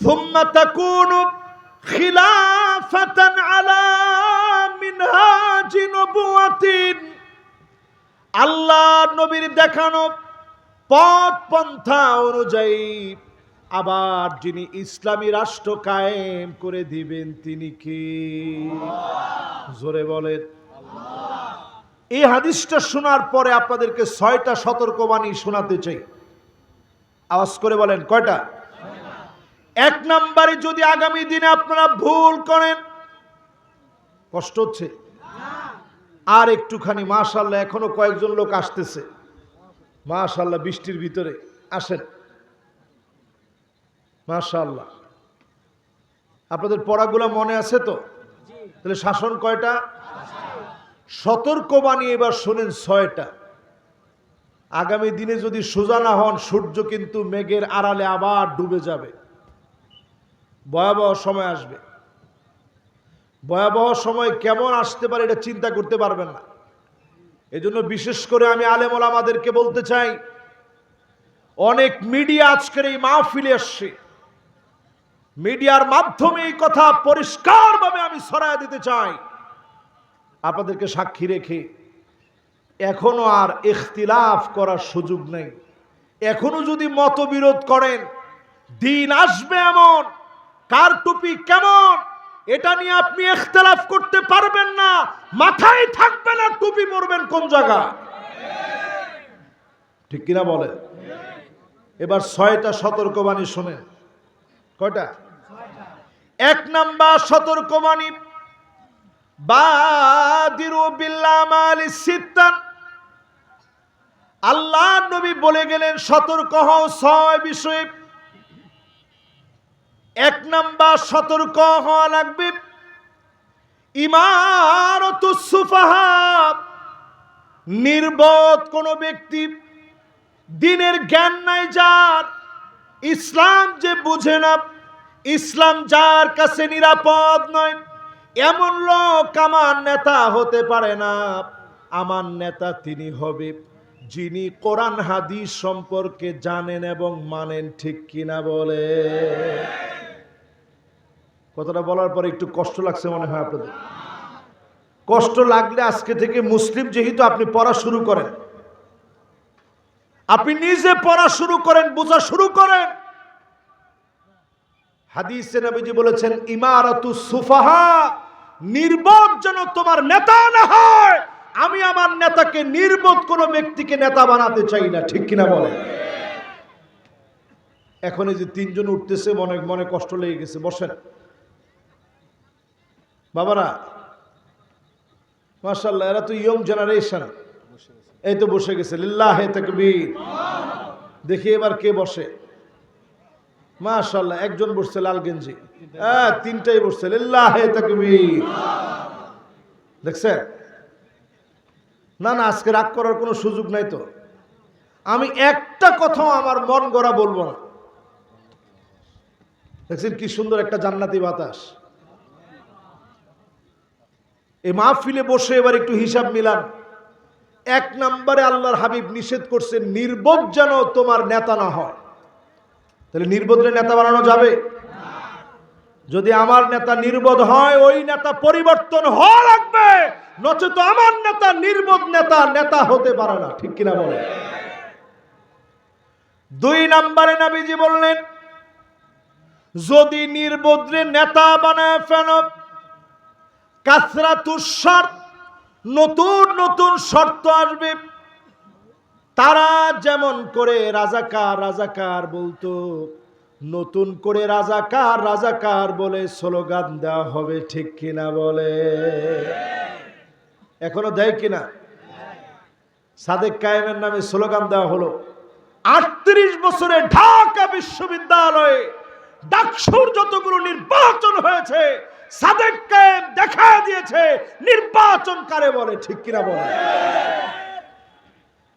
ثم تكون خلافة على منهاج نبوة আল্লাহ নবীর দেখানো পথ পন্থা অনুযায়ী আবার যিনি ইসলামী রাষ্ট্র কায়েম করে দিবেন তিনি কি জোরে বলেন এই হাদিসটা শোনার পরে আপনাদেরকে ছয়টা সতর্কবাণী শোনাতে চাই আওয়াজ করে বলেন কয়টা এক নম্বরে যদি আগামী দিনে আপনারা ভুল করেন, কষ্ট হচ্ছে। আর একটুখানি মাশাল্লাহ এখনও কয়েকজন লোক আসতেছে। মাশাল্লাহ বৃষ্টির ভিতরে আসেন। মাশাল্লাহ আপনাদের পড়াগুলো মনে আছে তো? তাহলে শাসন কয়টা? সতর্কবাণী এবার শোনেন, ছয়টা। আগামী দিনে যদি সোজা না হন, সূর্য কিন্তু মেঘের আড়ালে আবার ডুবে যাবে। ভয়াবহ সময় আসবে। ভয়াবহ সময় কেমন আসতে পারে এটা চিন্তা করতে পারবেন না। এজন্য বিশেষ করে আমি আলেমল আমাদেরকে বলতে চাই, অনেক মিডিয়া আজকের এই মাহফিলে আসছে মিডিয়ার মাধ্যমে এই কথা পরিষ্কারভাবে আমি ছড়ায় দিতে চাই। আপনাদেরকে সাক্ষী রেখে, এখনও আর ইখতিলাফ করার সুযোগ নেই। এখনও যদি মতবিরোধ করেন, দিন আসবে এমন কার টুপি কেমন? এটা নিয়ে আপনি ইখতিলাফ করতে পারবেন না। মাথায় থাকবে না টুপি পরবেন কোন জায়গা? ঠিক কিনা বলে? এবার ছয়টা সতর্কবাণী শোনেন কয়টা? এক নাম্বার সতর্কবাণী, বাদিরু বিল্লামালি সিত্তান। আল্লাহ নবী বলে গেলেন, সতর্ক হও ছয় বিষয়ে। এক নাম্বার সতর্ক হওয়া লাগবে। ইমারত নির্বোধ কোন ব্যক্তি, দিনের জ্ঞান নাই যার, ইসলাম যে বুঝে না, ইসলাম যার কাছে নিরাপদ নয়, এমন লোক আমার নেতা হতে পারে না। আমার নেতা তিনি হবে, যিনি কোরআন হাদিস সম্পর্কে জানেন এবং মানেন ঠিক কিনা বলে। কথাটা বলার পরে একটু কষ্ট লাগছে মনে হয় আপনাদের। কষ্ট লাগলে আজকে থেকে মুসলিম যেহেতু আপনি পড়া শুরু করেন। আপনি নিজে পড়া শুরু করেন, বোঝা শুরু করেন। হাদিসে নবীজি বলেছেন, ইমারাতু সুফাহা নির্বোধ যেন তোমার নেতা না হয়। আমি আমার নেতাকে নির্বোধ কোন ব্যক্তিকে নেতা বানাতে চাই না, ঠিক কিনা বলে এখন এই যে তিনজন উঠতেছে, মনে মনে কষ্ট লেগে গেছে, বসেন। বাবারা মার্শাল্লাহ এরা তো ইয়ং জেনারেশন। এই তো বসে গেছে। লিল্লাহ দেখি এবার কে বসে। মাশাল্লাহ একজন বসছে লাল গেঞ্জি। হ্যাঁ তিনটাই বসছে। লিল্লাহ দেখছেন? না না, আজকে রাগ করার কোনো সুযোগ নাই তো। আমি একটা কথাও আমার মন গড়া বলব না। দেখছেন কি সুন্দর একটা জান্নাতি বাতাস। এই মাহফিলে বসে এবার একটু হিসাব মিলান। এক নম্বরে আল্লাহর হাবিব নিষেধ করছে, নির্বোধ যেন তোমার নেতা না হয়। তাহলে নির্বোধের নেতা বানানো যাবে? যদি আমার নেতা নির্বোধ হয়, ওই নেতা পরিবর্তন হওয়া লাগবে। নচেত আমার নেতা নির্বোধ নেতা নেতা হতে পারে না। ঠিক কিনা বলে দুই নম্বরে নাবিজি বললেন, যদি নির্বোধরে নেতা বানায় ফেল কাসরা তুষার নতুন নতুন শর্ত আসবে। তারা যেমন করে রাজাকার রাজাকার বলতো, নতুন করে রাজাকার রাজাকার বলে স্লোগান দেওয়া হবে, ঠিক কিনা বলে? এখনও দেয় কিনা? সাদেক কায়েমের নামে স্লোগান দেওয়া হলো, আটত্রিশ বছরে ঢাকা বিশ্ববিদ্যালয়ে ডাকসুর যতগুলো নির্বাচন হয়েছে সাদেক কায়েম দেখা দিয়েছে, নির্বাচন কারে বলে, ঠিক কিনা বলে?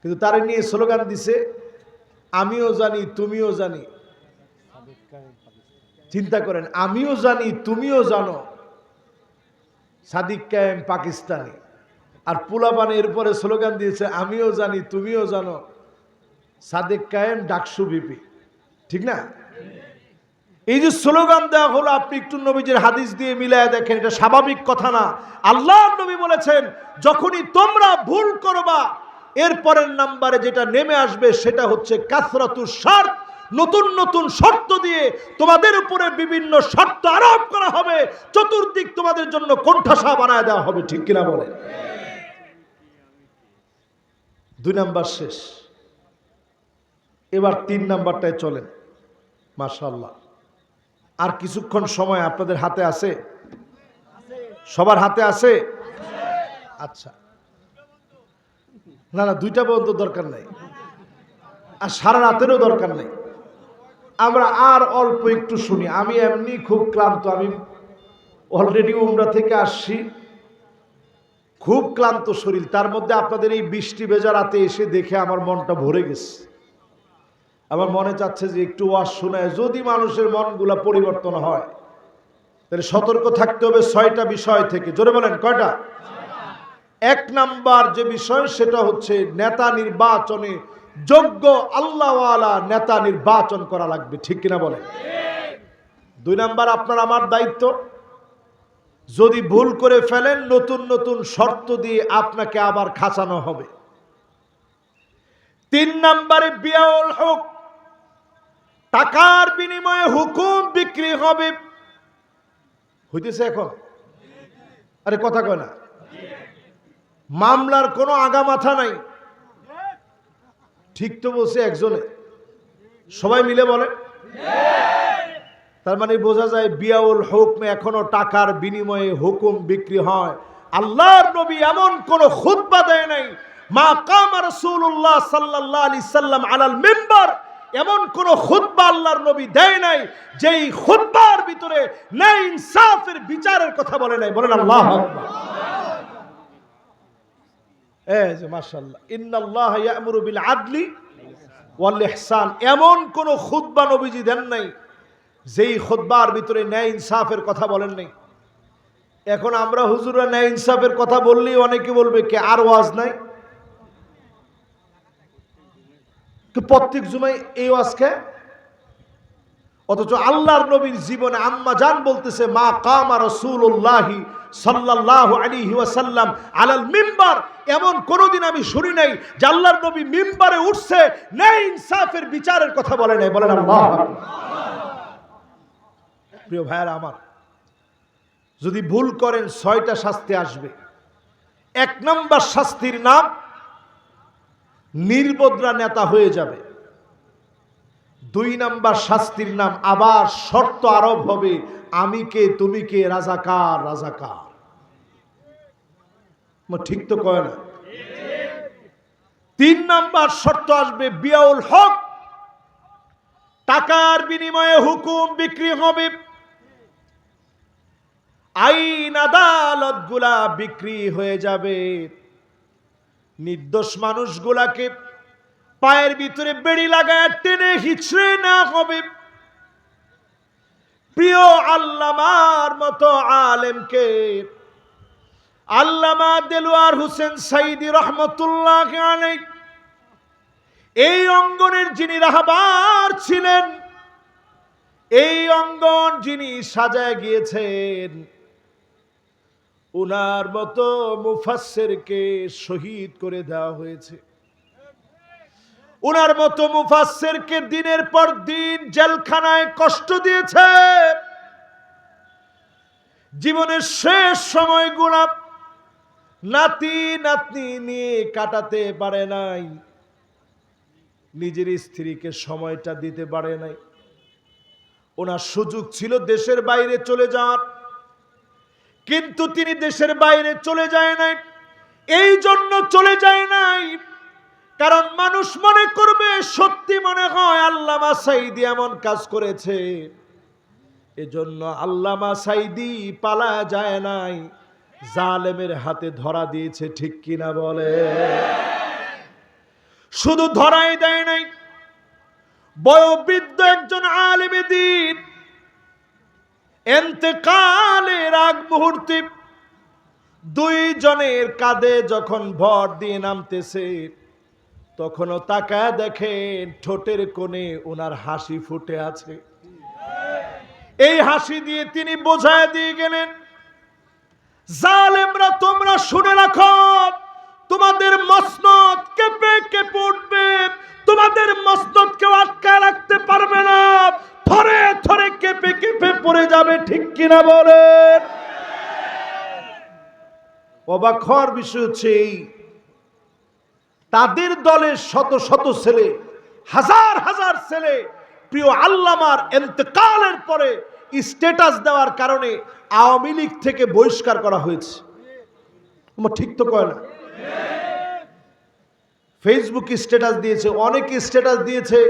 কিন্তু তারে নিয়ে স্লোগান দিছে, আমিও জানি, তুমিও জানি। চিন্তা করেন, আমিও জানি, তুমিও জানো। সাদিক কায়েম পাকিস্তানি। আর পুলাবান এরপরে স্লোগান দিয়েছে, আমিও জানি, তুমিও জানো। সাদেক কায়েম ডাকসু বিপি। ঠিক না? এই যে স্লোগান দেওয়া হলো, আপনি একটু নবীজির হাদিস দিয়ে মিলায় দেখেন, এটা স্বাভাবিক কথা না। আল্লাহ নবী বলেছেন, যখনই তোমরা ভুল করবা এরপরের নাম্বারে যেটা নেমে আসবে, সেটা হচ্ছে কাসরাতু শর্ত। নতুন নতুন শর্ত দিয়ে তোমাদের উপরে বিভিন্ন শর্ত আরোপ করা হবে। চতুর্দিক তোমাদের জন্য কণ্ঠাসা বানায় দেওয়া হবে। ঠিক কিনা বলে? দুই নাম্বার শেষ। এবার তিন নাম্বারটায় চলেন মাশাল্লাহ আর কিছুক্ষণ সময় আপনাদের হাতে আছে? সবার হাতে আছে? আচ্ছা। না না, দুইটা পর্যন্ত দরকার নেই। আর সারা রাতেরও দরকার নেই। আমরা আর অল্প একটু শুনি। আমি এমনি খুব ক্লান্ত। আমি অলরেডি উমরা থেকে আসছি। খুব ক্লান্ত শরীর। তার মধ্যে আপনাদের এই বৃষ্টি ভেজা রাতে এসে দেখে আমার মনটা ভরে গেছে। আমার মনে চাচ্ছে যে একটু ওয়াজ শোনায় যদি মানুষের মনগুলা পরিবর্তন হয়, তাহলে সতর্ক থাকতে হবে ছয়টা বিষয় থেকে। জোরে বলেন, কয়টা? এক নাম্বার যে বিষয়, সেটা হচ্ছে নেতা নির্বাচনে যোগ্য আল্লাহওয়ালা নেতা নির্বাচন করা লাগবে। ঠিক কিনা বলেন? দুই নাম্বার আপনার আমার দায়িত্ব, যদি ভুল করে ফেলেন, নতুন নতুন শর্ত দিয়ে আপনাকে আবার খাঁচানো হবে। তিন নাম্বারে বিয়াউল হোক টাকার বিনিময়ে হুকুম বিক্রি হবে। হইতেছে এখন? আরে কথা কয় না। মামলার কোনো আগা মাথা নাই। ঠিক তো বলছে একজনে। সবাই মিলে বলে। তার মানে বোঝা যায় বিয়াউল হুকমে এখনও টাকার বিনিময়ে হুকুম বিক্রি হয়। আল্লাহর নবী এমন কোন খুতবা দেয় নাই। মা কামা রাসূলুল্লাহ সাল্লাল্লাহু আলাইহি সাল্লাম আলাল মিম্বার এমন কোন খুতবা আল্লাহর নবী দেয় নাই, যেই খুতবার ভিতরে ন্যায় ইনসাফের বিচারের কথা বলে নাই। বলেন আল্লাহ এই যে মাশাআল্লাহ, ইন্নাল্লাহ ইয়ামুরু বিল আদলি ওয়াল ইহসান। এমন কোন খুতবা নবীজি দেন নাই, যেই খুতবার ভিতরে ন্যায় ইনসাফের কথা বলেন নাই। এখন আমরা হুজুরা ন্যায় ইনসাফের কথা বললেই অনেকে বলবে, কে আর ওয়াজ নাই? তো প্রত্যেক জুমাই এই ওয়াজ কে অথচ আল্লাহর নবীর জীবনে আম্মা জান বলতেছে, মা কামা রসুল্লাহি আলাইহি ওয়াসাল্লাম আলাল মিম্বার। এমন কোনোদিন আমি শুনি নাই যে আল্লাহর নবী মিম্বারে উঠছে ন্যায় ইনসাফের বিচারের কথা বলে নাই। বলেন আল্লাহ। প্রিয় ভাইয়ারা আমার, যদি ভুল করেন ছয়টা শাস্তি আসবে। এক নম্বর শাস্তির নাম নির্বদ্রা নেতা হয়ে যাবে। দুই নাম্বার শাস্তির নাম আবার শর্ত আরোপ হবে, আমি কে, তুমি কে, রাজাকার রাজাকার। ঠিক তো কয় না? তিন নাম্বার শর্ত আসবে, বিয়াউল হক। টাকার বিনিময়ে হুকুম বিক্রি হবে। আইন আদালতগুলা বিক্রি হয়ে যাবে। নির্দোষ মানুষগুলাকে পায়ের ভিতরে বেড়ি লাগায় টেনে হিচড়ে না হবে। প্রিয় আল্লামার মতো আলেমকে আল্লামা দেলোয়ার হোসেন সাইদি রহমতুল্লাহ আলাই এই অঙ্গনের যিনি রাহবার ছিলেন, এই অঙ্গন যিনি সাজায় গিয়েছেন উনার মতো মুফাসসিরকে শহীদ করে দেওয়া হয়েছে। উনার মতো মুফাসসিরকে দিনের পর দিন জেলখানায় কষ্ট দিয়েছে। জীবনের শেষ সময় সময়গুলো নাতি নাতনি নিয়ে কাটাতে পারে নাই। নিজের স্ত্রীকে সময়টা দিতে পারে নাই। ওনার সুযোগ ছিল দেশের বাইরে চলে যাওয়ার। কিন্তু তিনি দেশের বাইরে চলে যায় নাই। এই জন্য চলে যায় নাই। কারণ মানুষ মনে করবে, সত্যি মনে হয় আল্লামা সাইদি এমন কাজ করেছে। এজন্য আল্লামা সাইদি পালা যায় নাই। জালেমের হাতে ধরা দিয়েছে, ঠিক কিনা বলে? শুধু ধরাই দেয় নাই। বয়োবৃদ্ধ একজন আলেমে দিন এতেকালের আগ মুহূর্তে দুইজনের কাঁধে যখন ভর দিয়ে নামতেছে, তখনও তাকায় দেখেন ঠোঁটের কোণে ওনার হাসি ফুটে আছে। এই হাসি দিয়ে তিনি বোঝায় দিয়ে গেলেন, জালেমরা তোমরা শুনে রাখো, তোমাদের মসনদ কেঁপে কেঁপে উঠবে যাবে ঠিক কিনা বলেন? অবাক হওয়ার বিষয় হচ্ছে এই। তাদের দলের শত শত ছেলে, হাজার হাজার ছেলে প্রিয় আল্লামার এন্তেকালের পরে স্ট্যাটাস দেওয়ার কারণে আওয়ামী লীগ থেকে বহিষ্কার করা হয়েছে। আমার ঠিক তো কয় না? ফেসবুক স্ট্যাটাস দিয়েছে, অনেক স্ট্যাটাস দিয়েছে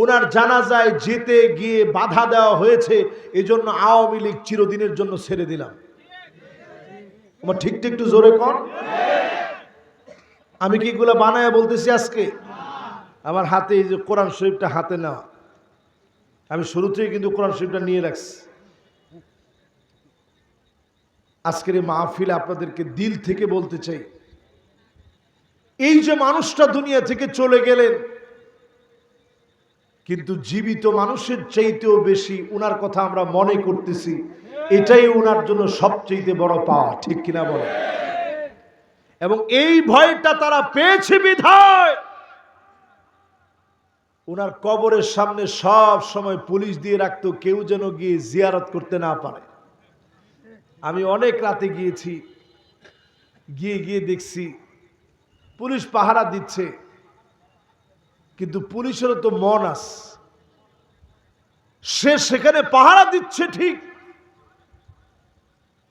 ওনার জানাজায় যেতে গিয়ে বাধা দেওয়া হয়েছে, এজন্য আওয়ামী লীগ চিরদিনের জন্য ছেড়ে দিলাম। আমার ঠিক ঠিক একটু জোরে কর আমি কি এগুলো বানায় বলতেছি আজকে? আমার হাতে এই যে কোরআন শরীফটা হাতে নেওয়া। আমি শুরু থেকে কিন্তু কোরআন শরীফটা নিয়ে রাখছি। আজকের এই মাহফিলে আপনাদেরকে দিল থেকে বলতে চাই। এই যে মানুষটা দুনিয়া থেকে চলে গেলেন কিন্তু জীবিত মানুষের চাইতেও বেশি উনার কথা আমরা মনে করতেছি। এটাই উনার জন্য সবচেয়ে বড় পাওয়া ঠিক কিনা বলে এবং এই ভয়টা তারা পেয়েছে বিধায়। ওনার কবরের সামনে সব সময় পুলিশ দিয়ে রাখতো, কেউ যেন গিয়ে জিয়ারত করতে না পারে। আমি অনেক রাতে গিয়েছি, গিয়ে গিয়ে দেখছি, পুলিশ পাহারা দিচ্ছে। কিন্তু পুলিশেরও তো মন আস সে সেখানে পাহারা দিচ্ছে ঠিক।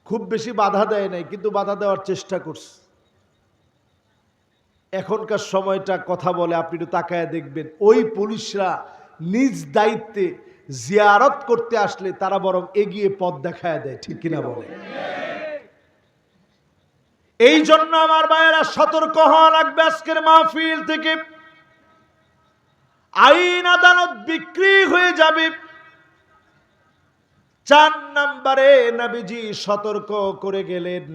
খুব বেশি বাধা দেয় নাই, কিন্তু বাধা দেওয়ার চেষ্টা করছে। এখনকার সময়টা কথা বলে, আপনি একটু তাকায় দেখবেন। ওই পুলিশরা নিজ দায়িত্বে জিয়ারত করতে আসলে তারা বরং এগিয়ে পথ দেখায় দেয়, ঠিক কিনা বলে এই জন্য আমার ভাইয়েরা সতর্ক হওয়া লাগবে আজকের মাহফিল থেকে। আইন আদালত বিক্রি হয়ে যাবে। চার নম্বরে নাবিজি সতর্ক করে গেলেন।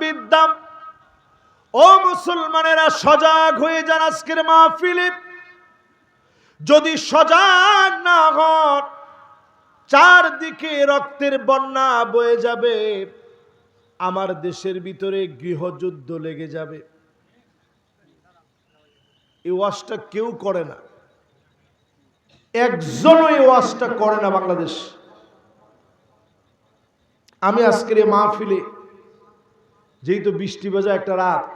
বিদ্যাম ও মুসলমানেরা সজাগ হয়ে যান আজকের মাহফিলে। যদি সজাগ না হন, চারদিকে রক্তের বন্যা বয়ে যাবে। আমার দেশের ভিতরে গৃহযুদ্ধ লেগে যাবে। এই ওয়াজটা কেউ করে না। একজনও এই ওয়াজটা করে না বাংলাদেশ। আমি আজকের এই মাহফিলে যেহেতু বৃষ্টি বাজা একটা রাত,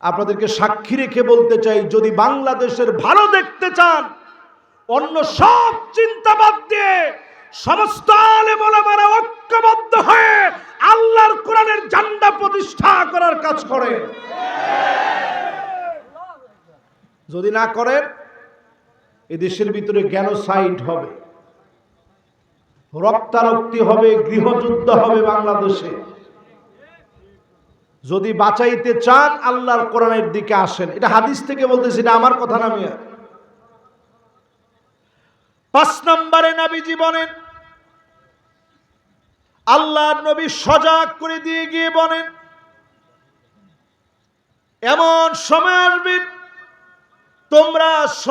আপনাদেরকে সাক্ষী রেখে বলতে চাই, যদি বাংলাদেশের ভালো দেখতে চান, অন্য সব চিন্তা বাদ দিয়ে সমস্ত আলেমারা ঐক্যবদ্ধ হয়ে আল্লাহর কোরআনের ঝান্ডা প্রতিষ্ঠা করার কাজ করে যদি না করেন এ দেশের ভিতরে জ্ঞানোসাইড হবে, রক্তারক্তি হবে, গৃহযুদ্ধ হবে বাংলাদেশে। যদি বাঁচাইতে চান, আল্লাহর কোরআনের দিকে আসেন। এটা হাদিস থেকে বলতেছি, এটা আমার কথা না মিয়া। পাঁচ নম্বরে নাবিজি বলেন, আল্লাহর নবী সজাগ করে দিয়ে গিয়ে বলেন, এমন সময় আসবে তোমরা স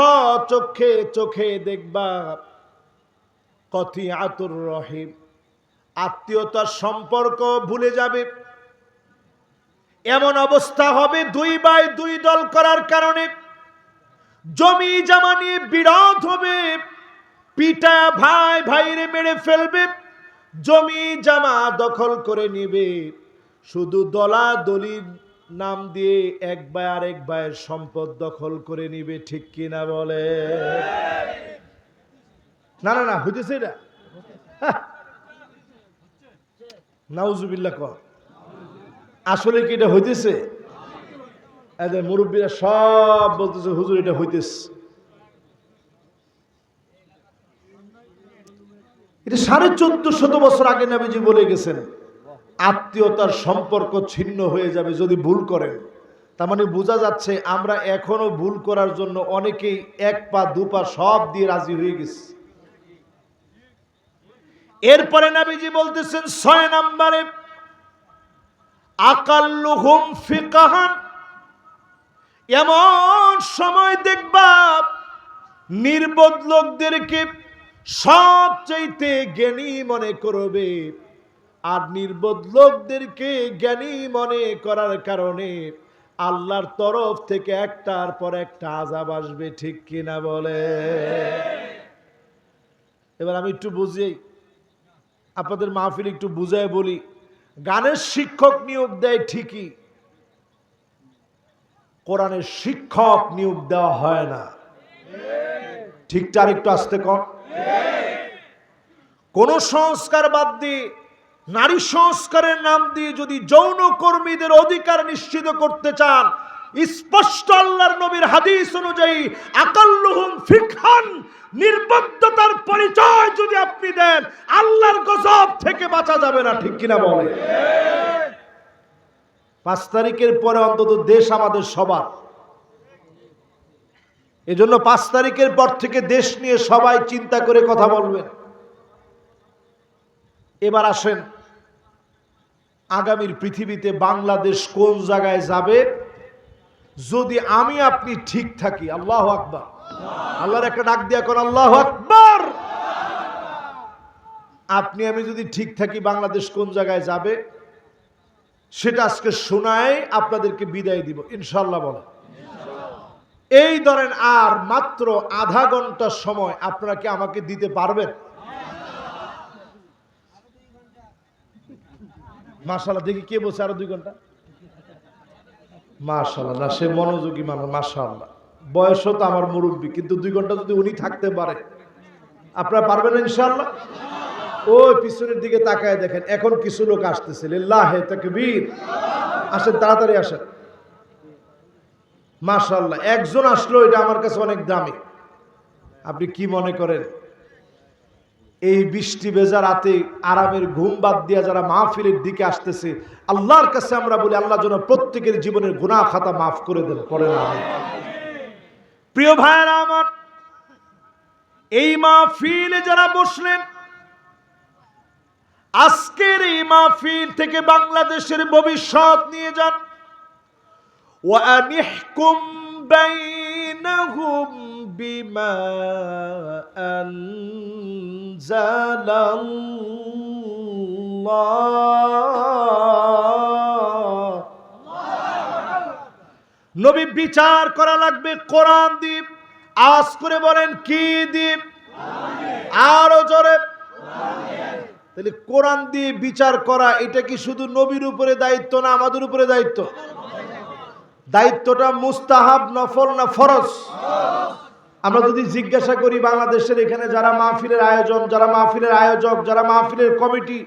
চোখে চোখে দেখবা কথি আতুর রহিম। আত্মীয়তার সম্পর্ক ভুলে যাবে। এমন অবস্থা হবে দুই বাই দুই দল করার কারণে। জমি জামা নিয়ে বিরোধ হবে। পিটা ভাই ভাইরে মেরে ফেলবে। জমি জামা দখল করে নিবে। শুধু দলা দলির নাম দিয়ে এক ভাই আরেক ভাইয়ের সম্পদ দখল করে নিবে, ঠিক কিনা বলে? না না না, হইতেছে এটা। নাউজুবিল্লা ক আসলে কি এটা হইতেছে? এদের মুরব্বীরা সব বলতেছে, হুজুর, এটা হইতেছে। এটা সাড়ে চোদ্দ শত বছর আগে নাবিজি বলে গেছেন। আত্মীয়তার সম্পর্ক ছিন্ন হয়ে যাবে যদি ভুল করেন। তার মানে বোঝা যাচ্ছে আমরা এখনও ভুল করার জন্য অনেকেই এক পা, দু পা সব দিয়ে রাজি হয়ে গেছি। এরপরে নাবিজি বলতেছেন, ছয় নম্বরে, আকাল্লুহুম ফিকাহান, এমন সময় দেখবা নির্বোধ লোকদেরকে সবচাইতে জ্ঞানী মনে করবে। আর নির্বোধ লোকদেরকে জ্ঞানী মনে করার কারণে আল্লাহর তরফ থেকে একটার পর একটা আজাব আসবে, ঠিক কিনা বলে? এবার আমি একটু বুঝি, আপনাদের মাহফিল একটু বুঝায় বলি, গানের শিক্ষক নিয়োগ দেয় ঠিকই, কোরআনের শিক্ষক নিয়োগ দেওয়া হয় না। ঠিকটা আর একটু আসতে কম? কোন সংস্কার বাদ দিয়ে নারী সংস্কারের নাম দিয়ে যদি যৌন কর্মীদের অধিকার নিশ্চিত করতে চান, স্পষ্ট আল্লাহর নবীর হাদিস অনুযায়ী আকাল্লুহুম ফিকহান নির্বদ্ধতার পরিচয় যদি আপনি দেন, আল্লাহর গজব থেকে বাঁচা যাবে না, ঠিক কিনা বলে পাঁচ তারিখের পরে অন্তত দেশ আমাদের সবার। এজন্য পাঁচ তারিখের পর থেকে দেশ নিয়ে সবাই চিন্তা করে কথা বলবেন। এবার আসেন আগামীর পৃথিবীতে বাংলাদেশ কোন জায়গায় যাবে? যদি আমি আপনি ঠিক থাকি, আল্লাহ আকবার। আল্লাহর একটা ডাক দিয়া কর আল্লাহ আকবার। আপনি, আমি যদি ঠিক থাকি, বাংলাদেশ কোন জায়গায় যাবে? সেটা আজকে শোনায় আপনাদেরকে বিদায় দিব ইনশাল্লাহ বলে এই ধরেন আর মাত্র আধা ঘণ্টা সময় আপনারা কি আমাকে দিতে পারবেন? মাশাল্লাহ দেখি কে বলছে আরও দুই ঘণ্টা? মাশাল্লাহ না, সে মনোযোগী মানুষ মাশাল্লাহ বয়সও তো আমার মুরব্বী, কিন্তু দুই ঘণ্টা যদি উনি থাকতে পারে, আপনারা পারবেন ইনশাল্লাহ ওই পিছনের দিকে তাকায় দেখেন, এখন কিছু লোক আসতেছে, লিল্লাহে তাকবীর। আসেন, তাড়াতাড়ি আসেন। মাশাল্লাহ একজন আসলো, এটা আমার কাছে অনেক দামি। আপনি কি মনে করেন? এই বৃষ্টি বেজা রাতে আরামের ঘুম বাদ দিয়ে যারা মাহফিলের দিকে আসতেছে, আল্লাহর কাছে আমরা বলি, আল্লাহ যেন প্রত্যেকের জীবনের গুণা খাতা মাফ করে দেন। পরে না প্রিয় ভাইয়েরা আমার, এই মাহফিলে যারা বসলেন, আজকের এই মাহফিল থেকে বাংলাদেশের ভবিষ্যৎ নিয়ে যান। ওয়া ওয়ানিহকুম বাইনহুম بما أنزل الله নবী বিচার করা লাগবে কোরআন দ্বীপ আজ করে বলেন কি দ্বীপ আরো জোরে তাহলে কোরআন দিয়ে বিচার করা এটা কি শুধু নবীর উপরে দায়িত্ব না আমাদের উপরে দায়িত্ব দায়িত্বটা মুস্তাহাব নফল না ফরজ আমরা যদি জিজ্ঞাসা করি বাংলাদেশের এখানে যারা মাহফিলের আয়োজন যারা মাহফিলের আয়োজক যারা মাহফিলের কমিটি